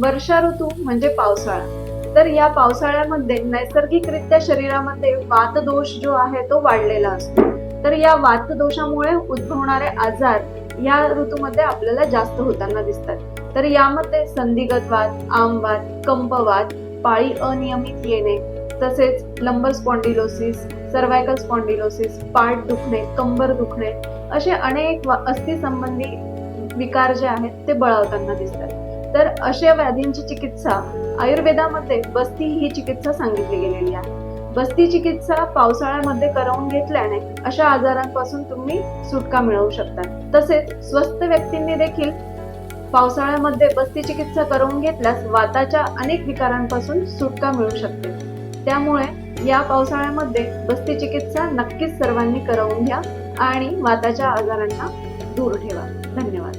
वर्षा ऋतू म्हणजे पावसाळा. तर या पावसाळ्यामध्ये नैसर्गिकरित्या शरीरामध्ये वातदोष जो आहे तो वाढलेला असतो. तर या वातदोषामुळे उद्भवणारे आजार या ऋतूमध्ये आपल्याला जास्त होताना दिसतात. तर यामध्ये संधिगत आमवाद कंपवाद पाळी अनियमित येणे तसेच लंबर स्पॉन्डिलोसिस सर्वायकल स्पॉन्डिलोसिस पाठ दुखणे कंबर दुखणे असे अनेक अस्थि संबंधी विकार जे आहेत ते बळावताना दिसतात. तर अशा व्याधींची चिकित्सा आयुर्वेदामध्ये बस्ती ही चिकित्सा सांगितली गेलेली आहे. बस्ती चिकित्सा पावसाळ्यामध्ये करवून घेतल्याने अशा आजारांपासून तुम्ही सुटका मिळवू शकता. तसेच स्वस्थ व्यक्तींनी देखील पावसाळ्यामध्ये बस्ती चिकित्सा करवून घेतल्यास वाताच्या अनेक विकारांपासून सुटका मिळू शकते. त्यामुळे या पावसाळ्यामध्ये बस्ती चिकित्सा नक्कीच सर्वांनी करवून घ्या आणि वाताच्या आजारांना दूर ठेवा. धन्यवाद.